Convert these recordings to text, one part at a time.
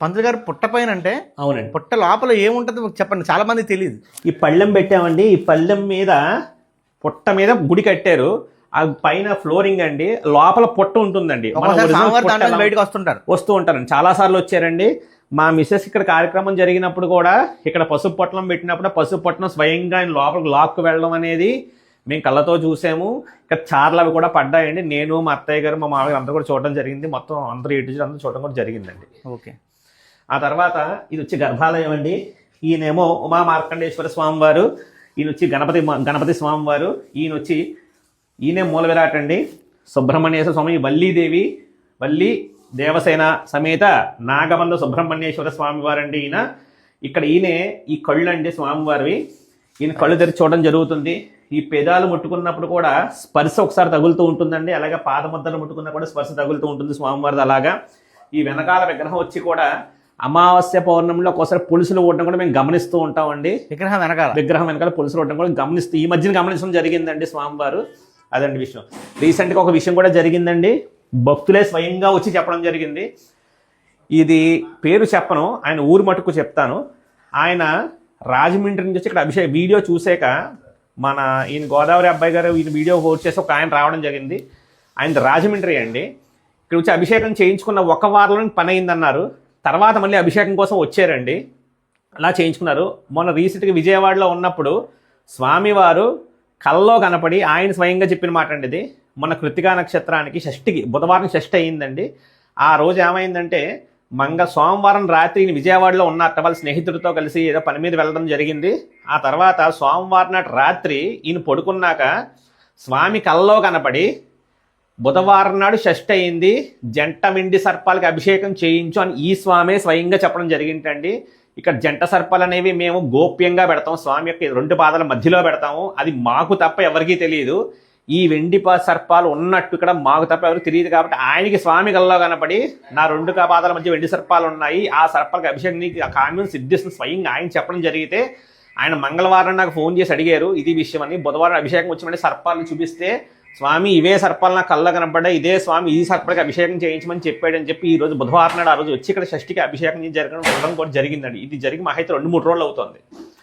పంతులు గారు పుట్ట పైన అంటే అవునండి. పుట్ట లోపల ఏముంటుంది మాకు చెప్పండి. చాలా మంది తెలియదు. ఈ పళ్ళెం పెట్టామండి. ఈ పళ్ళెం మీద పుట్ట మీద గుడి కట్టారు. ఆ పైన ఫ్లోరింగ్ అండి. లోపల పుట్ట ఉంటుందండి. మన ఒకసారి original స్వామివారు పుట్ట దాంట్లో ఎలా బయటకు వస్తుంటారు. వస్తూ ఉంటారండి. చాలా సార్లు వచ్చారండి. మా మిస్సెస్ ఇక్కడ కార్యక్రమం జరిగినప్పుడు కూడా ఇక్కడ పసుపు పొట్లం పెట్టినప్పుడు ఆ పసుపు పొట్లం స్వయంగా ఆయన లోపలికి లాక్కు వెళ్ళడం అనేది మేము కళ్ళతో చూసాము. ఇక్కడ చార్లు అవి కూడా పడ్డాయండి. నేను మా అత్తయ్య గారు మా మామయ్య అందరూ కూడా చూడడం జరిగింది. మొత్తం అందరూ ఇటు అందరూ చూడడం కూడా జరిగిందండి. ఓకే. ఆ తర్వాత ఇది వచ్చి గర్భాలయం అండి. ఈయనేమో ఉమా మార్కండేశ్వర స్వామి వారు ఈయన వచ్చి గణపతి గణపతి స్వామి వారు ఈయన వచ్చి ఈయనే మూల విరాట్ అండి సుబ్రహ్మణ్యేశ్వర స్వామి వల్లీదేవి వల్లి దేవసేన సమేత నాగబంధ సుబ్రహ్మణ్యేశ్వర స్వామి వారండి ఈయన. ఇక్కడ ఈయనే ఈ కళ్ళు అండి స్వామివారివి. ఈయన కళ్ళు తెరిచి చూడడం జరుగుతుంది. ఈ పెదాలు ముట్టుకున్నప్పుడు కూడా స్పర్శ ఒకసారి తగులుతూ ఉంటుందండి. అలాగే పాదముద్దలు ముట్టుకున్నా కూడా స్పర్శ తగులుతూ ఉంటుంది స్వామివారిది అలాగా. ఈ వెనకాల విగ్రహం వచ్చి కూడా అమావాస్య పౌర్ణమిలో ఒకసారి పులుసులు ఓడడం కూడా మేము గమనిస్తూ ఉంటామండి. విగ్రహం వెనకాల. విగ్రహం వెనకాల పులుసులు ఓడడం కూడా గమనిస్తూ ఈ మధ్యన గమనించడం జరిగిందండి స్వామివారు. అదండి విషయం. రీసెంట్గా ఒక విషయం కూడా జరిగిందండి. భక్తులే స్వయంగా వచ్చి చెప్పడం జరిగింది. ఇది పేరు చెప్పను ఆయన ఊరు మటుకు చెప్తాను. ఆయన రాజమండ్రి నుంచి వచ్చి ఇక్కడ అభిషేక్ వీడియో చూసాక మన ఈయన గోదావరి అబ్బాయి గారు ఈయన వీడియో హోస్ట్ చేసి ఒక ఆయన రావడం జరిగింది. ఆయన రాజమండ్రి అండి. ఇక్కడ వచ్చి అభిషేకం చేయించుకున్న ఒక వారంలో పని అయిందన్నారు. తర్వాత మళ్ళీ అభిషేకం కోసం వచ్చారండి. అలా చేయించుకున్నారు. మొన్న రీసెంట్గా విజయవాడలో ఉన్నప్పుడు స్వామివారు కల్లో కనపడి ఆయన స్వయంగా చెప్పిన మాట అండి ఇది. మన కృతికా నక్షత్రానికి షష్ఠికి బుధవారం షష్ఠి అయిందండి. ఆ రోజు ఏమైందంటే మంగ సోమవారం రాత్రి ఈయన విజయవాడలో ఉన్నట్ట వాళ్ళ స్నేహితుడితో కలిసి ఏదో పని మీద వెళ్ళడం జరిగింది. ఆ తర్వాత సోమవారం నాటి రాత్రి ఈయన పడుకున్నాక స్వామి కల్లో కనపడి బుధవారం నాడు షష్ఠి అయింది. జంట వెండి సర్పాలకి అభిషేకం చేయించు అని ఈ స్వామే స్వయంగా చెప్పడం జరిగిందండి. ఇక్కడ జంట సర్పాలు అనేవి మేము గోప్యంగా పెడతాం. స్వామి యొక్క రెండు పాదాల మధ్యలో పెడతాము. అది మాకు తప్ప ఎవరికీ తెలియదు. ఈ వెండి పా- సర్పాలు ఉన్నట్టు ఇక్కడ మాకు తప్ప ఎవరికి తెలియదు కాబట్టి ఆయనకి స్వామి కల్లో కనపడి నా రెండు పాదాల మధ్య వెండి సర్పాలు ఉన్నాయి. ఆ సర్పాలకు అభిషేకం నీకు ఆ కామ్యం సిద్ధిస్తుంది స్వయంగా ఆయన చెప్పడం జరిగితే ఆయన మంగళవారం నాకు ఫోన్ చేసి అడిగారు. ఇది విషయం అని బుధవారం అభిషేకం వచ్చిన సర్పాలను చూపిస్తే స్వామి ఇవే సర్పాలు నాకు కళ్ళ కనపడ్డాయి ఇదే స్వామి ఈ సర్పలకి అభిషేకం చేయించమని చెప్పాడని చెప్పి ఈ రోజు బుధవారం నాడు ఆ రోజు వచ్చి ఇక్కడ షష్ఠికి అభిషేకం జరగడం ఉండడం కూడా జరిగిందండి. ఇది జరిగి మా అయితే రెండు మూడు రోజులు అవుతుంది.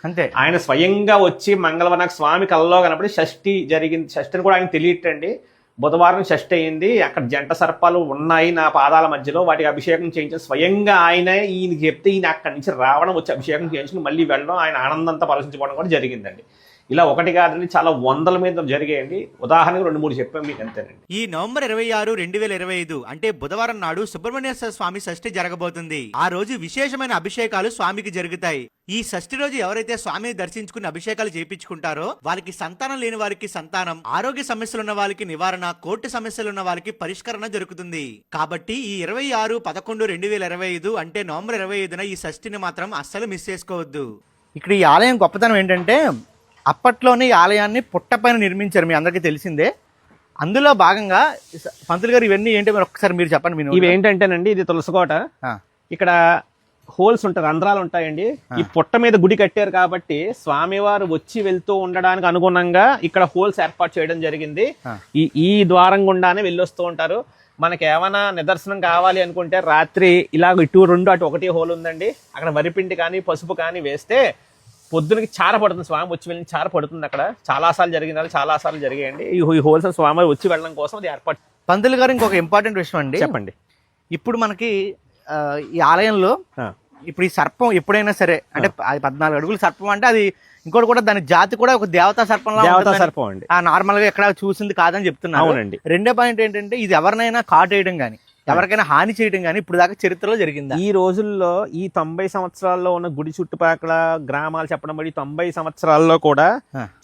అంతే. ఆయన స్వయంగా వచ్చి మంగళవారం నాకు స్వామి కళ్ళలో కనపడి షష్ఠి జరిగింది షష్ఠిని కూడా ఆయన తెలియటండి బుధవారం షష్ఠి అయింది అక్కడ జంట సర్పాలు ఉన్నాయి నా పాదాల మధ్యలో వాటికి అభిషేకం చేయించిన స్వయంగా ఆయనే ఈయన చెప్తే ఈయన అక్కడి నుంచి రావడం వచ్చి అభిషేకం చేయించుకుని మళ్ళీ వెళ్ళడం ఆయన ఆనందంతో పరచించుకోవడం కూడా జరిగిందండి. ఇలా ఒకటి కాదండి చాలా వందల మీద జరిగాయండి. ఉదాహరణకు రెండు మూడు చెప్పాం మీకు అంతేనండి. ఈ నవంబర్ ఇరవై ఆరు రెండు వేల ఇరవై ఐదు అంటే బుధవారం నాడు సుబ్రహ్మణ్యేశ్వర స్వామి షష్ఠి జరగబోతుంది. ఆ రోజు విశేషమైన అభిషేకాలు స్వామికి జరుగుతాయి. ఈ షష్ఠి రోజు ఎవరైతే స్వామిని దర్శించుకుని అభిషేకాలు చేయించుకుంటారో వారికి సంతానం లేని వారికి సంతానం ఆరోగ్య సమస్యలు ఉన్న వారికి నివారణ కోర్టు సమస్యలు ఉన్న వారికి పరిష్కరణ జరుగుతుంది కాబట్టి ఈ ఇరవై ఆరు పదకొండు రెండు వేల ఇరవై ఐదు అంటే నవంబర్ ఇరవై ఐదున ఈ షష్ఠిని మాత్రం అస్సలు మిస్ చేసుకోవద్దు. ఇక్కడ ఈ ఆలయం గొప్పతనం ఏంటంటే అప్పట్లోనే ఈ ఆలయాన్ని పుట్ట పైన నిర్మించారు మీ అందరికీ తెలిసిందే. అందులో భాగంగా పంతులు గారు ఇవన్నీ ఏంటి మీరు ఒక్కసారి మీరు చెప్పండి మీరు ఇవి ఏంటంటేనండి ఇది తులసికోట ఇక్కడ హోల్స్ ఉంటాయి రంధ్రాలు ఉంటాయండి. ఈ పుట్ట మీద గుడి కట్టారు కాబట్టి స్వామివారు వచ్చి వెళ్తూ ఉండడానికి అనుగుణంగా ఇక్కడ హోల్స్ ఏర్పాటు చేయడం జరిగింది. ఈ ఈ ద్వారం గుండానే వెళ్ళొస్తూ ఉంటారు. మనకి ఏమైనా నిదర్శనం కావాలి అనుకుంటే రాత్రి ఇలాగ ఇటు రెండు అటు ఒకటి హోల్ ఉందండి. అక్కడ వరిపిండి కానీ పసుపు కానీ వేస్తే పొద్దునకి చార పడుతుంది. స్వామి వచ్చి వెళ్ళిన చార పడుతుంది అక్కడ. చాలా సార్లు జరిగింది చాలా సార్లు జరిగాయండి. ఈ ఈ హోల్స్ స్వామి వచ్చి వెళ్ళడం కోసం అది ఏర్పాటు పంతులు గారు ఇంకొక ఇంపార్టెంట్ విషయం అండి. చెప్పండి. ఇప్పుడు మనకి ఈ ఆలయంలో. ఇప్పుడు ఈ సర్పం ఎప్పుడైనా సరే అంటే అది పద్నాలుగు అడుగుల సర్పం అంటే అది ఇంకోటి కూడా దాని జాతి కూడా ఒక దేవతా సర్పం దేవతా సర్పం అండి. ఆ నార్మల్గా ఎక్కడ చూసింది కాదని చెప్తున్నారు. అవునండి. రెండో పాయింట్ ఏంటంటే ఇది ఎవరినైనా కాటేయడం కానీ ఎవరికైనా హాని చేయడం కానీ ఇప్పుడు దాకా చరిత్రలో జరిగిందా ఈ రోజుల్లో ఈ తొంభై సంవత్సరాల్లో ఉన్న గుడి చుట్టుపక్కల గ్రామాలు చెప్పడం బట్టి తొంభై సంవత్సరాల్లో కూడా.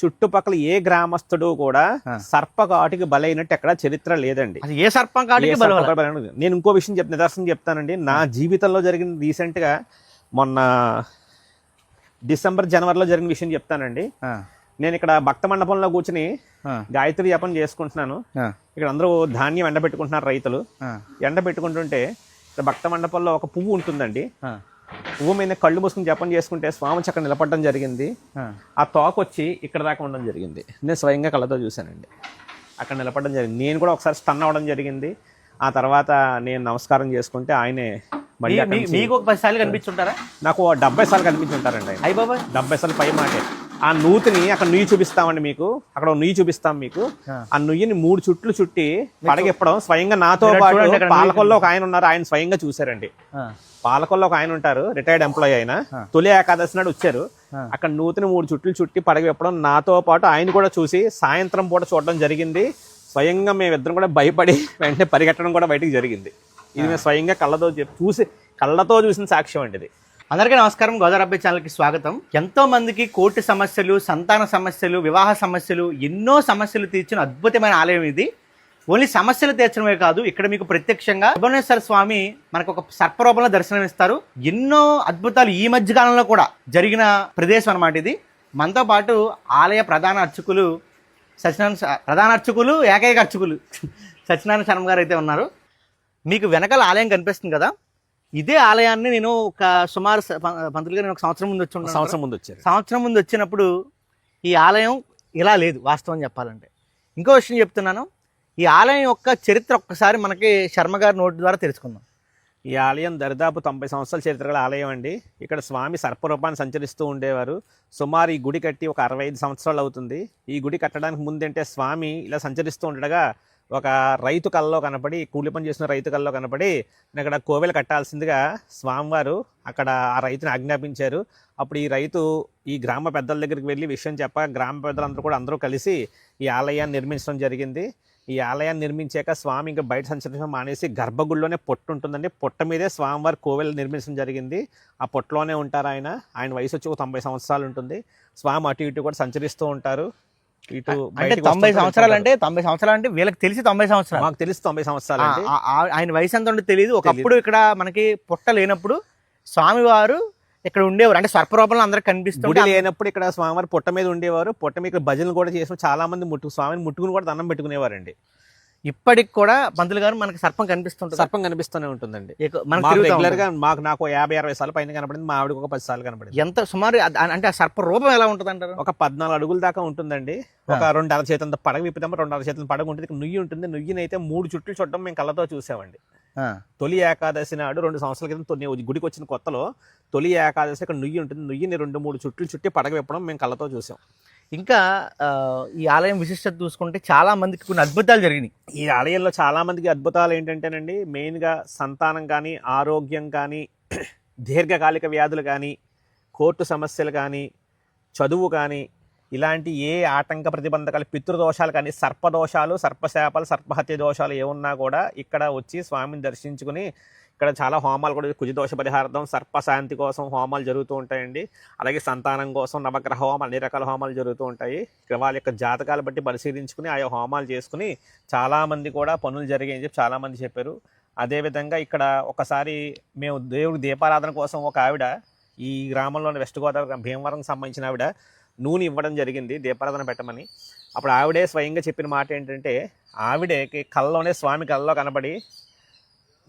చుట్టుపక్కల ఏ గ్రామస్తుడు కూడా ఆ. సర్ప కాటికి బలైనట్టు ఎక్కడ చరిత్ర లేదండి ఏ సర్పం ఏ కాటికి సర్ప బలవల. కాటికి బలైనట్టు. నేను ఇంకో విషయం చెప్ నిదర్శనం చెప్తానండి నా జీవితంలో జరిగిన రీసెంట్గా మొన్న డిసెంబర్ జనవరిలో జరిగిన విషయం చెప్తానండి నేను ఇక్కడ భక్త మండపంలో కూర్చుని గాయత్రి జపం చేసుకుంటున్నాను. ఇక్కడ అందరూ ధాన్యం ఎండబెట్టుకుంటున్నారు రైతులు. ఆ, ఎండబెట్టుకుంటుంటే ఇక్కడ భక్త మండపంలో ఒక పువ్వు ఉంటుందండి. పువ్వు మీద కళ్ళు మూసుకుని జపం చేసుకుంటే స్వామి వచ్చి అక్కడ నిలబడడం జరిగింది. ఆ. తోక వచ్చి ఇక్కడ దాకా ఉండడం జరిగింది. నేను స్వయంగా కళ్ళతో చూశానండి. అక్కడ నిలబడడం జరిగింది. నేను కూడా ఒకసారి స్టన్ అవ్వడం జరిగింది. ఆ తర్వాత నేను నమస్కారం చేసుకుంటే ఆయనే మళ్ళీ మీకు ఒక పది సార్లు కనిపించుంటారా? నాకు డెబ్బై సార్లు కనిపించి ఉంటారండి ఆయన. అయ్యి బాబాయ్. డెబ్బై సార్లు పై మాటే. ఆ నూతిని అక్కడ నుయ్యి చూపిస్తామండి మీకు. అక్కడ నుయ్యి చూపిస్తాం మీకు. ఆ. నుయ్యిని మూడు చుట్లు చుట్టి పడగెప్పడం స్వయంగా నాతో పాటు పాలకొల్లో ఒక ఆయన ఉన్నారు. ఆయన స్వయంగా చూశారండి. పాలకొల్లో ఒక ఆయన ఉంటారు రిటైర్డ్ ఎంప్లాయీ ఆయన. తొలి ఏకాదశి నాడు వచ్చారు. అక్కడ నూతిని మూడు చుట్లు చుట్టి పడగెప్పడం నాతో పాటు ఆయన కూడా చూసి సాయంత్రం పూట చూడడం జరిగింది. స్వయంగా మేమిద్దరం కూడా భయపడి వెంటనే పరిగెట్టడం కూడా బయటికి జరిగింది. ఇది మేము స్వయంగా కళ్ళతో చూసి కళ్ళతో చూసిన సాక్ష్యం అండి ఇది. అందరికీ నమస్కారం. గోదావరి అబ్బాయి ఛానల్కి స్వాగతం. ఎంతో మందికి కోర్టు సమస్యలు సంతాన సమస్యలు వివాహ సమస్యలు ఎన్నో సమస్యలు తీర్చిన అద్భుతమైన ఆలయం ఇది. ఓన్లీ సమస్యలు తీర్చడమే కాదు ఇక్కడ మీకు ప్రత్యక్షంగా భువనేశ్వర స్వామి మనకు ఒక సర్పరూపంలో దర్శనమిస్తారు. ఎన్నో అద్భుతాలు ఈ మధ్య కాలంలో కూడా జరిగిన ప్రదేశం అన్నమాట ఇది. మనతో పాటు ఆలయ ప్రధాన అర్చకులు సత్యనారాయణ ప్రధాన అర్చకులు ఏకైక అర్చకులు సత్యనారాయణ శర్మ గారు అయితే ఉన్నారు. మీకు వెనకాల ఆలయం కనిపిస్తుంది కదా? ఇదే ఆలయాన్ని నేను ఒక సుమారు స- ప- పంతులు గారు నేను ఒక సంవత్సరం ముందు వచ్చి సంవత్సరం ముందు వచ్చారు. సంవత్సరం ముందు వచ్చినప్పుడు ఈ ఆలయం ఇలా లేదు వాస్తవం చెప్పాలంటే. ఇంకో విషయం చెప్తున్నాను ఈ ఆలయం యొక్క చరిత్ర ఒక్కసారి మనకి శర్మ గారి నోటి ద్వారా తెలుసుకుందాం. ఈ ఆలయం దరిదాపు తొంభై సంవత్సరాల చరిత్ర గల ఆలయం అండి. ఇక్కడ స్వామి సర్పరూపాన్ని సంచరిస్తూ ఉండేవారు. సుమారు ఈ గుడి కట్టి ఒక అరవై ఐదు సంవత్సరాలు అవుతుంది. ఈ గుడి కట్టడానికి ముందంటే స్వామి ఇలా సంచరిస్తూ ఉండగా ఒక రైతు కళ్ళలో కనపడి కూలి పని చేసిన రైతు కల్లో కనపడి నేను ఇక్కడ కోవెలు కట్టాల్సిందిగా స్వామివారు అక్కడ ఆ రైతుని ఆజ్ఞాపించారు. అప్పుడు ఈ రైతు ఈ గ్రామ పెద్దల దగ్గరికి వెళ్ళి విషయం చెప్ప గ్రామ పెద్దలందరూ కూడా అందరూ కలిసి ఈ ఆలయాన్ని నిర్మించడం జరిగింది. ఈ ఆలయాన్ని నిర్మించాక స్వామి ఇంకా బయట సంచరించడం మానేసి గర్భగుడిలోనే పొట్టు ఉంటుందండి. పొట్ట మీదే స్వామివారి కోవెలు నిర్మించడం జరిగింది. ఆ పొట్టలోనే ఉంటారు ఆయన. ఆయన వయసు వచ్చి ఒక తొంభై సంవత్సరాలు ఉంటుంది. స్వామి అటు ఇటు కూడా సంచరిస్తూ ఉంటారు. ఇటు అంటే తొంభై సంవత్సరాలు. అంటే తొంభై సంవత్సరాలు అంటే వీళ్ళకి తెలిసి తొంభై సంవత్సరాలు. మాకు తెలిసి తొంభై సంవత్సరాలు ఆయన వయసు ఎంత ఉందో తెలియదు ఒకప్పుడు ఇక్కడ మనకి పుట్ట లేనప్పుడు స్వామివారు ఇక్కడ ఉండేవారు. అంటే సర్పరూపంలో అందరికి గుడి కనిపిస్తుంటే లేనప్పుడు ఇక్కడ స్వామివారి పొట్ట మీద ఉండేవారు. పొట్ట మీద భజనలు కూడా చేసిన చాలా మంది ముట్టు స్వామిని ముట్టుకుని కూడా దండం పెట్టుకునేవారండి. ఇప్పటికి కూడా పంతులు గారు మనకి సర్పం కనిపిస్తుంటుంది. సర్పం కనిపిస్తూనే ఉంటుందండి. మనకు మాకు తిరుగుతూ రెగ్యులర్ ఉంటుంది. గా మాకు నాకు యాభై అరవై సార్లు పైన కనపడింది మా ఆవిడకి ఒక పది సార్లు కనపడింది. ఎంత సుమారు అంటే ఆ సర్ప రూపం ఎలా ఉంటుంది అంటారు ఒక పద్నాలుగు అడుగుల దాకా ఉంటుందండి. ఒక రెండు అర చేతుల పడగ విప్పుదాం రెండు అర చేతుల పడగ ఉంటుంది. నుయ్యి ఉంటుంది. నుయ్యిని అయితే మూడు చుట్లు చుట్టడం మేము కళ్ళతో చూసామండి. తొలి ఏకాదశి నాడు రెండు సంవత్సరాల క్రితం తొలి గుడికి వచ్చిన కొత్తలో తొలి ఏకాదశి ఇక్కడ నుయ్యి ఉంటుంది. నుయ్యిని రెండు మూడు చుట్లు చుట్టి పడగ విప్పడం మేము కళ్ళతో చూసాం. ఇంకా ఈ ఆలయం విశిష్టత చూసుకుంటే చాలా మందికి కొన్ని అద్భుతాలు జరిగినాయి. ఈ ఆలయంలో చాలా మందికి అద్భుతాలు ఏంటంటేనండి మెయిన్గా సంతానం కానీ ఆరోగ్యం కానీ దీర్ఘకాలిక వ్యాధులు కానీ కోర్టు సమస్యలు కానీ చదువు కానీ ఇలాంటి ఏ ఆటంక ప్రతిబంధకాలు పితృదోషాలు కానీ సర్పదోషాలు సర్పశాపాలు సర్పహత్య దోషాలు ఏమున్నా కూడా ఇక్కడ వచ్చి స్వామిని దర్శించుకుని ఇక్కడ చాలా హోమాలు కూడా కుజదోష పరిహార్థం సర్పశాంతి కోసం హోమాలు జరుగుతూ ఉంటాయండి. అలాగే సంతానం కోసం నవగ్రహ హోమాలు అన్ని రకాల హోమాలు జరుగుతూ ఉంటాయి. ఇక్కడ వాళ్ళ యొక్క జాతకాలు బట్టి పరిశీలించుకుని ఆయా హోమాలు చేసుకుని చాలామంది కూడా పనులు జరిగాయని చెప్పి చాలామంది చెప్పారు. అదేవిధంగా ఇక్కడ ఒకసారి మేము దేవుడి దీపారాధన కోసం ఒక ఆవిడ ఈ గ్రామంలోని వెస్ట్ గోదావరి భీమవరం సంబంధించిన ఆవిడ నూనె ఇవ్వడం జరిగింది దీపారాధన పెట్టమని. అప్పుడు ఆవిడే స్వయంగా చెప్పిన మాట ఏంటంటే ఆవిడకి కళ్ళలోనే స్వామి కళ్ళలో కనబడి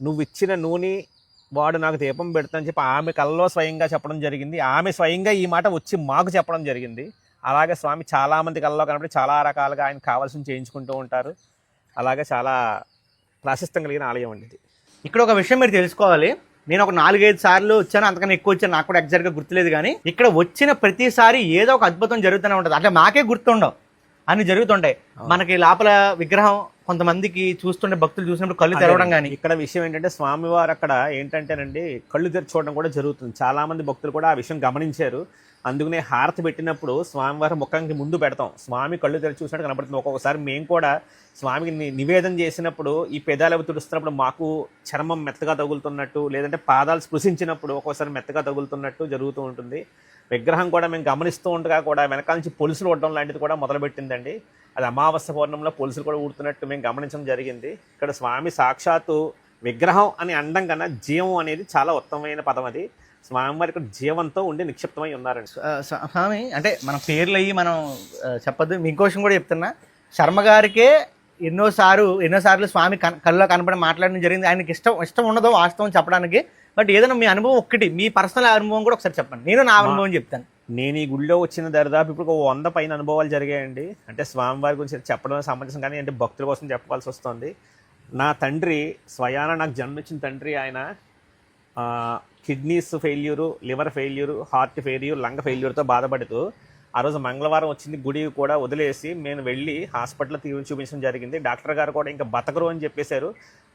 నువ్వు ఇచ్చిన నూనె వాడు నాకు దీపం పెడతానని చెప్పి ఆమె కళ్ళలో స్వయంగా చెప్పడం జరిగింది. ఆమె స్వయంగా ఈ మాట వచ్చి మాకు చెప్పడం జరిగింది. అలాగే స్వామి చాలా మంది కళ్ళలో కనబడి చాలా రకాలుగా ఆయన కావాల్సిన చేయించుకుంటూ ఉంటారు. అలాగే చాలా ప్రాశస్తం కలిగిన ఆలయం అండి ఇక్కడ ఒక విషయం మీరు తెలుసుకోవాలి. నేను ఒక నాలుగైదు సార్లు వచ్చాను. అంతకన్నా ఎక్కువ వచ్చాను. నాకు కూడా ఎగ్జాక్ట్గా గుర్తులేదు కానీ ఇక్కడ వచ్చిన ప్రతిసారి ఏదో ఒక అద్భుతం జరుగుతూనే ఉంటుంది. అంటే మాకే గుర్తుండవు. అన్ని జరుగుతుంటాయి. మనకి లోపల విగ్రహం కొంతమందికి చూస్తుంటే భక్తులు చూసినప్పుడు కళ్ళు తెరవడం కానీ ఇక్కడ విషయం ఏంటంటే స్వామివారు అక్కడ ఏంటంటేనండి కళ్ళు తెరిచి చూడడం కూడా జరుగుతుంది. చాలా మంది భక్తులు కూడా ఆ విషయం గమనించారు. అందుకనే హారతి పెట్టినప్పుడు స్వామివారి ముఖానికి ముందు పెడతాం. స్వామి కళ్ళు తెరిచి చూసినట్టు కనపడుతుంది. ఒక్కొక్కసారి మేము కూడా స్వామికి ని- నివేదన చేసినప్పుడు ఈ పెదాలు తుడుస్తున్నప్పుడు మాకు చర్మం మెత్తగా తగులుతున్నట్టు లేదంటే పాదాలు స్పృశించినప్పుడు ఒక్కొక్కసారి మెత్తగా తగులుతున్నట్టు జరుగుతూ ఉంటుంది. విగ్రహం కూడా మేము గమనిస్తూ ఉండగా కూడా వెనకాల నుంచి పొలుసులు ఉండడం లాంటిది కూడా మొదలుపెట్టిందండి. అది అమావాస్య పౌర్ణంలో పొలుసులు కూడా ఊడుతున్నట్టు మేము గమనించడం జరిగింది. ఇక్కడ స్వామి సాక్షాత్తు విగ్రహం అని అండం కన్నా జీవం అనేది చాలా ఉత్తమమైన పదం అది. స్వామివారి జీవంతో ఉండి నిక్షిప్తమై ఉన్నారండి. స్వామి అంటే మన పేర్లు అయ్యి మనం చెప్పొద్దు. ఇంకో విషయం కూడా చెప్తున్నా. శర్మ గారికే ఎన్నోసార్లు ఎన్నోసార్లు స్వామి కన్ కళ్ళలో కనపడి మాట్లాడడం జరిగింది. ఆయనకి ఇష్టం ఇష్టం ఉండదు వాస్తవం చెప్పడానికి. బట్ ఏదైనా మీ అనుభవం ఒక్కటి మీ పర్సనల్ అనుభవం కూడా ఒకసారి చెప్పండి. నేను నా అనుభవం చెప్తాను. నేను ఈ గుడిలో వచ్చిన దరిదాపు ఇప్పుడు ఒక వంద పైన అనుభవాలు జరిగాయండి. అంటే స్వామివారి గురించి చెప్పడం సమంజసం కానీ అంటే భక్తుల కోసం చెప్పాల్సి వస్తుంది. నా తండ్రి స్వయాన నాకు జన్మించిన తండ్రి ఆయన kidneys failure liver failure heart failure lung ఫెయిల్యూర్తో బాధపడుతూ ఆ రోజు మంగళవారం వచ్చింది గుడి కూడా వదిలేసి నేను వెళ్ళి హాస్పిటల్లో తీరు చూపించడం జరిగింది. డాక్టర్ గారు కూడా ఇంకా బతకరు అని చెప్పేశారు.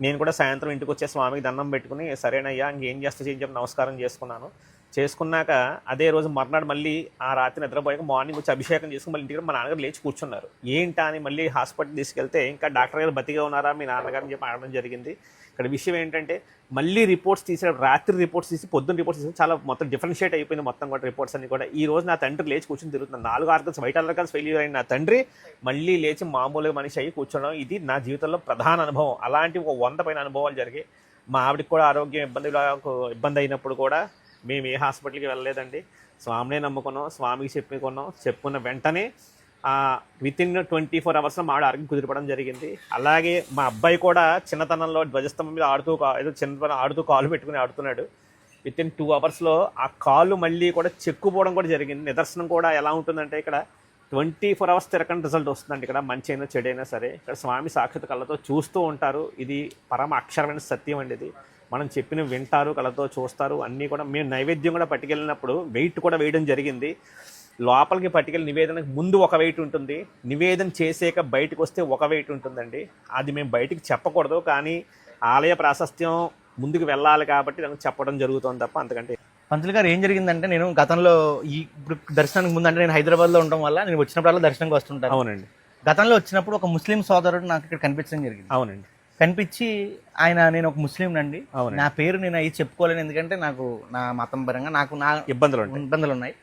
నేను కూడా సాయంత్రం ఇంటికి వచ్చే స్వామికి దండం పెట్టుకుని సరేనయ్యా ఇంకేం చేస్తా చేయని చెప్పి నమస్కారం చేసుకున్నాను. చేసుకున్నాక అదే రోజు మర్నాడు మళ్ళీ ఆ రాత్రి నిద్రపోయాక మార్నింగ్ వచ్చి అభిషేకం చేసుకుని మళ్ళీ ఇంటికి మా నాన్నగారు లేచి కూర్చున్నారు. ఏంటా అని మళ్ళీ హాస్పిటల్ తీసుకెళ్తే ఇంకా డాక్టర్ గారు బతిగా ఉన్నారా మీ నాన్నగారు అని చెప్పి అడగడం జరిగింది. ఇక్కడ విషయం ఏంటంటే మళ్ళీ రిపోర్ట్స్ తీసే రాత్రి రిపోర్ట్స్ తీసి పొద్దున్న రిపోర్ట్స్ తీసి చాలా మొత్తం డిఫరెన్షియేట్ అయిపోయింది మొత్తం కూడా రిపోర్ట్స్ అన్ని కూడా. ఈ రోజు నా తండ్రి లేచి కూర్చొని తిరుగుతున్నాను నాలుగు ఆర్గన్స్ వైట్ ఆర్గన్స్ ఫెయిల్యూర్ అయిన నా తండ్రి మళ్ళీ లేచి మామూలుగా మనిషి అయ్యి కూర్చోవడం ఇది నా జీవితంలో ప్రధాన అనుభవం. అలాంటి ఒక వంద పైన అనుభవాలు జరిగాయి మా ఆవిడకి కూడా ఆరోగ్యం ఇబ్బంది ఇబ్బంది అయినప్పుడు కూడా మేము ఏ హాస్పిటల్కి వెళ్ళలేదండి. స్వామినే నమ్ముకున్నాం స్వామికి చెప్పుకున్నాం చెప్పుకున్న వెంటనే విత్ ఇన్ ట్వంటీ ఫోర్ అవర్స్లో మా ఆడ ఆరోగ్యం కుదిరిపడం జరిగింది. అలాగే మా అబ్బాయి కూడా చిన్నతనంలో ధ్వజస్తంభం మీద ఆడుతూ ఏదో చిన్నతనం ఆడుతూ కాలు పెట్టుకుని ఆడుతున్నాడు. విత్ ఇన్ టూ అవర్స్లో ఆ కాలు మళ్ళీ కూడా చెక్కుపోవడం కూడా జరిగింది. నిదర్శనం కూడా ఎలా ఉంటుందంటే ఇక్కడ ట్వంటీ ఫోర్ అవర్స్ తిరగని రిజల్ట్ వస్తుందండి ఇక్కడ. మంచి అయినా చెడైనా సరే. ఇక్కడ స్వామి సాక్షాత్ కళ్ళతో చూస్తూ ఉంటారు. ఇది పరమ అక్షరమైన సత్యం అండి ఇది. మనం చెప్పిన వింటారు కళ్ళతో చూస్తారు. అన్నీ కూడా మేము నైవేద్యం కూడా పట్టుకెళ్ళినప్పుడు వెయిట్ కూడా వేయడం జరిగింది. లోపలికి పట్టుకెళ్ళి నివేదనకు ముందు ఒక వెయిట్ ఉంటుంది. నివేదన చేసాక బయటకు వస్తే ఒక వెయిట్ ఉంటుందండి. అది మేము బయటికి చెప్పకూడదు కానీ ఆలయ ప్రాశస్త్యం ముందుకు వెళ్ళాలి కాబట్టి దానికి చెప్పడం జరుగుతుంది తప్ప అంతకంటే పంతులు గారు ఏం జరిగిందంటే నేను గతంలో ఈ ఇప్పుడు దర్శనానికి ముందు అంటే నేను హైదరాబాద్లో ఉండడం వల్ల నేను వచ్చినప్పుడల్లా దర్శనంకి వస్తుంటాను. అవునండి. గతంలో వచ్చినప్పుడు ఒక ముస్లిం సోదరుడు నాకు ఇక్కడ కనిపించడం జరిగింది. అవునండి. కనిపించి ఆయన నేను ఒక ముస్లిం నండి అవునండి. నా పేరు నేను అవి చెప్పుకోలేను ఎందుకంటే నాకు నా మతం పరంగా నాకు నా ఇబ్బందులు ఇబ్బందులు ఉన్నాయి.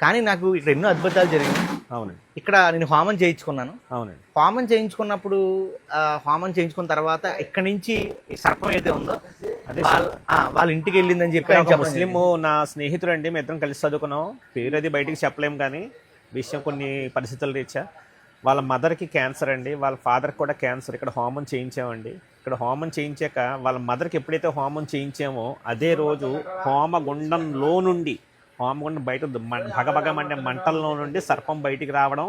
కానీ నాకు ఇక్కడ ఎన్నో అద్భుతాలు జరిగాయి అవునండి. ఇక్కడ నేను హోమం చేయించుకున్నాను. అవునండి. హోమం చేయించుకున్నప్పుడు హోమం చేయించుకున్న తర్వాత ఇక్కడి నుంచి సర్పం అయితే ఉందో వాళ్ళ- ఆ, వాళ్ళ ఇంటికి వెళ్ళిందని చెప్పి ముస్లిం నా స్నేహితుడు అండి మేము ఇద్దరం కలిసి చదువుకున్నాం. పేరు అది బయటికి చెప్పలేం కానీ విషయం కొన్ని పరిస్థితుల రీత్యా వాళ్ళ మదర్కి క్యాన్సర్ అండి వాళ్ళ ఫాదర్కి కూడా క్యాన్సర్. ఇక్కడ హోమం చేయించామండి. ఇక్కడ హోమం చేయించాక వాళ్ళ మదర్కి ఎప్పుడైతే హోమం చేయించామో అదే రోజు హోమగుండంలో నుండి హోమగుండం బయట భగభగమంటే మంటల్లో నుండి సర్పం బయటికి రావడం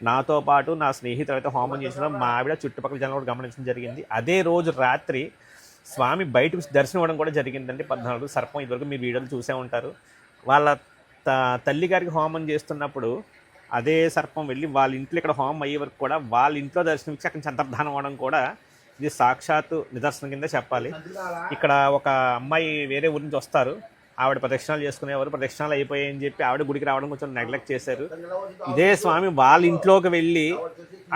నాతో పాటు నా స్నేహితులు అయితే హోమం చేసిన మా ఆవిడ చుట్టుపక్కల జనం కూడా గమనించడం జరిగింది. అదే రోజు రాత్రి స్వామి బయటకు దర్శనం ఇవ్వడం కూడా జరిగిందండి. పద్నాలుగు సర్పం ఇదివరకు మీరు వీడియోలు చూసే ఉంటారు. వాళ్ళ త- తల్లి గారికి హోమం చేస్తున్నప్పుడు అదే సర్పం వెళ్ళి వాళ్ళ ఇంట్లో ఇక్కడ హోమం అయ్యే వరకు కూడా వాళ్ళ ఇంట్లో దర్శనం ఇచ్చి అక్కడి అంతర్ధానం అవ్వడం కూడా ఇది సాక్షాత్తు నిదర్శనం కింద చెప్పాలి. ఇక్కడ ఒక అమ్మాయి వేరే ఊరి నుంచి వస్తారు. ఆవిడ ప్రదక్షిణాలు చేసుకునేవారు ప్రదక్షిణాలు అయిపోయాయని చెప్పి ఆవిడ గుడికి రావడం కొంచెం నెగ్లెక్ట్ చేశారు. ఇదే స్వామి వాళ్ళ ఇంట్లోకి వెళ్ళి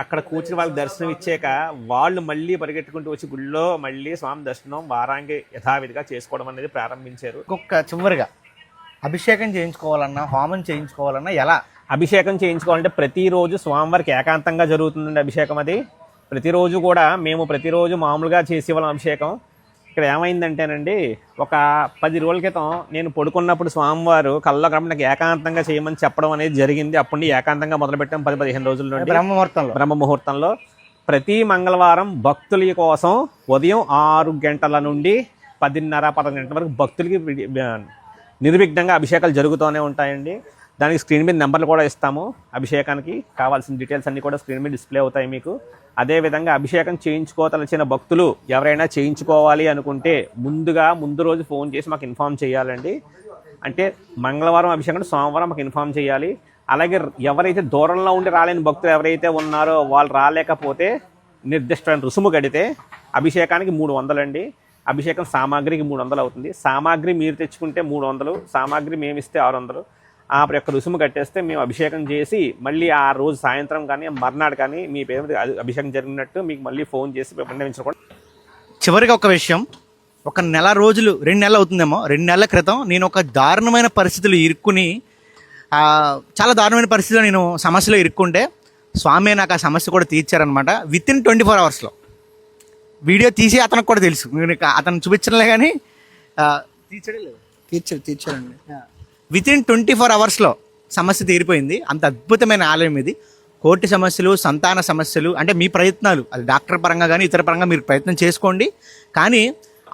అక్కడ కూర్చుని వాళ్ళకి దర్శనం ఇచ్చాక వాళ్ళు మళ్ళీ పరిగెట్టుకుంటూ వచ్చి గుడిలో మళ్ళీ స్వామి దర్శనం వారాంగి యథావిధిగా చేసుకోవడం అనేది ప్రారంభించారు. ఇంకొక చివరిగా అభిషేకం చేయించుకోవాలన్నా హోమం చేయించుకోవాలన్నా ఎలా? అభిషేకం చేయించుకోవాలంటే ప్రతిరోజు స్వామివారికి ఏకాంతంగా జరుగుతుందండి అభిషేకం అది. ప్రతిరోజు కూడా మేము ప్రతిరోజు మామూలుగా చేసేవాళ్ళం అభిషేకం. ఇక్కడ ఏమైందంటేనండి ఒక పది రోజుల క్రితం నేను పడుకున్నప్పుడు స్వామివారు కళ్ళ కాబట్టి నాకు ఏకాంతంగా చేయమని చెప్పడం అనేది జరిగింది. అప్పటి నుండి ఏకాంతంగా మొదలుపెట్టాం పది పదిహేను రోజుల నుండి. బ్రహ్మ ముహూర్తంలో బ్రహ్మ ముహూర్తంలో ప్రతి మంగళవారం భక్తుల కోసం ఉదయం ఆరు గంటల నుండి పదిన్నర పదకొండు గంటల వరకు భక్తులకి నిర్విఘ్నంగా అభిషేకాలు జరుగుతూనే ఉంటాయండి. దానికి స్క్రీన్ మీద నెంబర్లు కూడా ఇస్తాము. అభిషేకానికి కావాల్సిన డీటెయిల్స్ అన్నీ కూడా స్క్రీన్ మీద డిస్ప్లే అవుతాయి మీకు. అదేవిధంగా అభిషేకం చేయించుకోతలచిన భక్తులు ఎవరైనా చేయించుకోవాలి అనుకుంటే ముందుగా ముందు రోజు ఫోన్ చేసి మాకు ఇన్ఫామ్ చేయాలండి. అంటే మంగళవారం అభిషేకం సోమవారం మాకు ఇన్ఫామ్ చేయాలి. అలాగే ఎవరైతే దూరంలో ఉండి రాలేని భక్తులు ఎవరైతే ఉన్నారో వాళ్ళు రాలేకపోతే నిర్దిష్టమైన రుసుము కడితే అభిషేకానికి మూడు వందలండి అభిషేకం సామాగ్రికి మూడు వందలు అవుతుంది. సామాగ్రి మీరు తెచ్చుకుంటే మూడు వందలు సామాగ్రి మేమిస్తే ఆరు వందలు. ఆ యొక్క రుసుము కట్టేస్తే మేము అభిషేకం చేసి మళ్ళీ ఆ రోజు సాయంత్రం కానీ మర్నాడు కానీ మీ పేరు మీద అభి- అభిషేకం జరిగినట్టు మీకు మళ్ళీ ఫోన్ చేసి విన్నవించడం. చివరిగా ఒక విషయం ఒక నెల రోజులు రెండు నెలలు అవుతుందేమో రెండు నెలల క్రితం నేను ఒక దారుణమైన పరిస్థితులు ఇరుక్కుని ఆ, చాలా దారుణమైన పరిస్థితిలో నేను సమస్యలో ఇరుక్కుంటే స్వామి నాకు ఆ సమస్య కూడా తీర్చారనమాట విత్ ఇన్ ట్వంటీ ఫోర్ అవర్స్లో వీడియో తీసి అతనికి కూడా తెలుసు. అతను చూపించలే కానీ తీర్చడే లేదు. తీర్చారు తీర్చారండి. విత్ ఇన్ ట్వంటీ ఫోర్ అవర్స్లో సమస్య తీరిపోయింది. అంత అద్భుతమైన ఆలయం ఇది. కోర్టు సమస్యలు సంతాన సమస్యలు అంటే మీ ప్రయత్నాలు అది డాక్టర్ పరంగా కానీ ఇతర పరంగా మీరు ప్రయత్నం చేసుకోండి. కానీ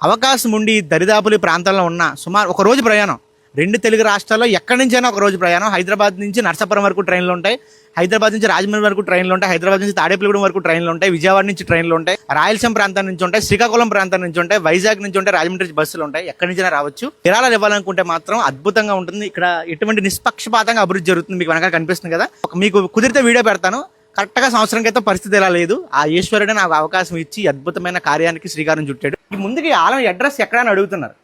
అవకాశం ఉండి దరిదాపులు ప్రాంతంలో ఉన్న సుమారు ఒక రోజు ప్రయాణం. రెండు తెలుగు రాష్ట్రాల్లో ఎక్కడి నుంచైనా ఒక రోజు ప్రయాణం. హైదరాబాద్ నుంచి నర్సాపురం వరకు ట్రైన్లు ఉంటాయి. హైదరాబాద్ నుంచి రాజమండ్రి వరకు ట్రైన్లు ఉంటాయి. హైదరాబాద్ నుంచి తాడేపల్లిగూడెం వరకు ట్రైన్లు ఉంటాయి. విజయవాడ నుంచి ట్రైన్లు ఉంటాయి. రాయలసీమ ప్రాంతం నుంచి ఉంటాయి. శ్రీకాకుళం ప్రాంతం నుంచి ఉంటాయి. వైజాగ్ నుంచి ఉంటాయి. రాజమండ్రి బస్సులు ఉంటాయి. ఎక్కడి నుంచైనా రావచ్చు. విరాళాలు ఇవ్వాలనుకుంటే మాత్రం అద్భుతంగా ఉంటుంది. ఇక్కడ ఎటువంటి నిష్పక్షపాతంగా అభివృద్ధి జరుగుతుంది మీకు వెనకాల కనిపిస్తుంది కదా. ఒక మీకు కుదిరితే వీడియో పెడతాను. కరెక్ట్గా సంవత్సరం క్రితం పరిస్థితి ఎలా లేదు. ఆ ఈశ్వరుడే నాకు అవకాశం ఇచ్చి అద్భుతమైన కార్యానికి శ్రీకారం చుట్టాడు. ఈ ముందుకి ఆలయం అడ్రస్ ఎక్కడ అని అడుగుతున్నారు.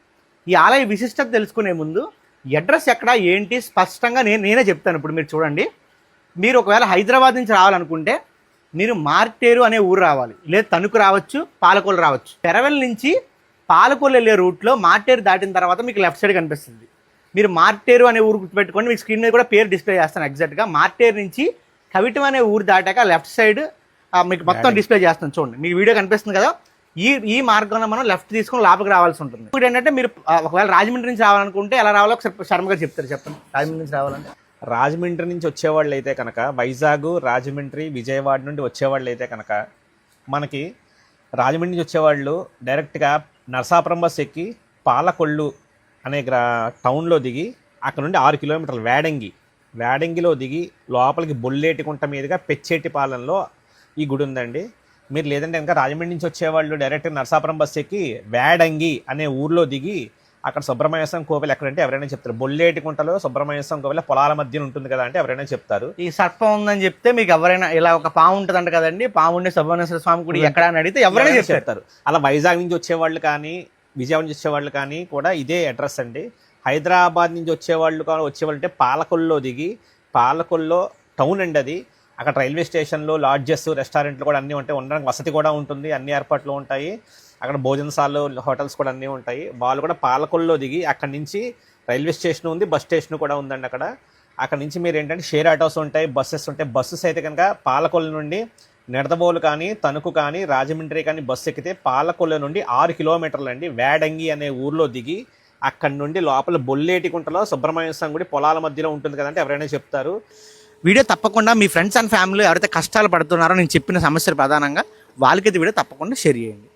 ఈ ఆలయ విశిష్టత తెలుసుకునే ముందు అడ్రస్ ఎక్కడ ఏంటి? స్పష్టంగా నేను నేనే చెప్తాను ఇప్పుడు మీరు చూడండి. మీరు ఒకవేళ హైదరాబాద్ నుంచి రావాలనుకుంటే మీరు మార్టేరు అనే ఊరు రావాలి. లేదా తణుకు రావచ్చు పాలకొల్లు రావచ్చు. పెరవెల్ నుంచి పాలకొల్లు వెళ్ళే రూట్లో మార్టేరు దాటిన తర్వాత మీకు లెఫ్ట్ సైడ్ కనిపిస్తుంది. మీరు మార్టేరు అనే ఊరు గుర్తుపెట్టుకోండి మీకు స్క్రీన్ మీద కూడా పేరు డిస్ప్లే చేస్తాను ఎగ్జాక్ట్గా మార్టేరు నుంచి కవిటం అనే ఊరు దాటాక లెఫ్ట్ సైడ్ మీకు మొత్తం డిస్ప్లే చేస్తాను. చూడండి. మీకు వీడియో కనిపిస్తుంది కదా? ఈ ఈ మార్గంలో మనం లెఫ్ట్ తీసుకొని లోపలికి రావాల్సి ఉంటుంది. ఇప్పుడు ఏంటంటే మీరు ఒకవేళ రాజమండ్రి నుంచి రావాలనుకుంటే ఎలా రావాలో ఒకసారి శర్మ గారు చెప్తారు చెప్పండి. రాజమండ్రి నుంచి రావాలంటే. రాజమండ్రి నుంచి వచ్చేవాళ్ళు అయితే కనుక వైజాగ్ రాజమండ్రి విజయవాడ నుండి వచ్చేవాళ్ళు అయితే కనుక మనకి రాజమండ్రి నుంచి వచ్చేవాళ్ళు డైరెక్ట్గా నరసాపురం బస్ ఎక్కి పాలకొళ్ళు అనే గ్రా టౌన్లో దిగి అక్కడ నుండి ఆరు కిలోమీటర్లు వేడంగి వేడంగిలో దిగి లోపలికి బొల్లేటికుంట మీదుగా పెచ్చేటిపాలెంలో ఈ గుడి ఉందండి. మీరు లేదంటే ఇంకా రాజమండ్రి నుంచి వచ్చేవాళ్ళు డైరెక్ట్ నరసాపురం బస్ ఎక్కి వేడంగి అనే ఊర్లో దిగి అక్కడ సుబ్రహ్మణ్య స్వామి కోవిల్ ఎక్కడంటే ఎవరైనా చెప్తారు. బొల్లేటికుంటలో సుబ్రహ్మణ్య స్వామి కోవిల్ పొలాల మధ్యన ఉంటుంది కదా అంటే ఎవరైనా చెప్తారు. ఈ సర్పం ఉందని చెప్తే మీకు ఎవరైనా ఇలా ఒక పాము ఉంటుందంట కదండి పాము ఉండే సుబ్రహ్మణ్యేశ్వర స్వామి గుడి ఎక్కడ అని అడిగితే ఎవరైనా చెప్తారు. అలా వైజాగ్ నుంచి వచ్చేవాళ్ళు కానీ విజయవాడ నుంచి వచ్చేవాళ్ళు కానీ కూడా ఇదే అడ్రస్ అండి. హైదరాబాద్ నుంచి వచ్చేవాళ్ళు కానీ వచ్చేవాళ్ళు అంటే పాలకొల్లో దిగి పాలకొల్లో టౌన్ అండి అది. అక్కడ రైల్వే స్టేషన్లో లాడ్జెస్ రెస్టారెంట్లు కూడా అన్నీ ఉంటాయి. ఉండడానికి వసతి కూడా ఉంటుంది. అన్ని ఏర్పాట్లు ఉంటాయి. అక్కడ భోజనశాలలు హోటల్స్ కూడా అన్నీ ఉంటాయి. వాళ్ళు కూడా పాలకొల్లో దిగి అక్కడి నుంచి రైల్వే స్టేషన్ ఉంది బస్ స్టేషన్ కూడా ఉందండి అక్కడ. అక్కడ నుంచి మీరు ఏంటంటే షేర్ ఆటోస్ ఉంటాయి బస్సెస్ ఉంటాయి. బస్సెస్ అయితే కనుక పాలకొల్లు నుండి నిడదబోలు కానీ తణుకు కానీ రాజమండ్రి కానీ బస్సు ఎక్కితే పాలకొల్లు నుండి ఆరు కిలోమీటర్లు అండి. వేడంగి అనే ఊర్లో దిగి అక్కడి నుండి లోపల బొల్లేటికుంటలో సుబ్రహ్మణ్య స్వామి గుడి పొలాల మధ్యలో ఉంటుంది కదంటే ఎవరైనా చెప్తారు. వీడియో తప్పకుండా మీ ఫ్రెండ్స్ అండ్ ఫ్యామిలీ ఎవరైతే కష్టాలు పడుతున్నారో నేను చెప్పిన సమస్యలు ప్రధానంగా వాళ్ళకైతే వీడియో తప్పకుండా షేర్ చేయండి.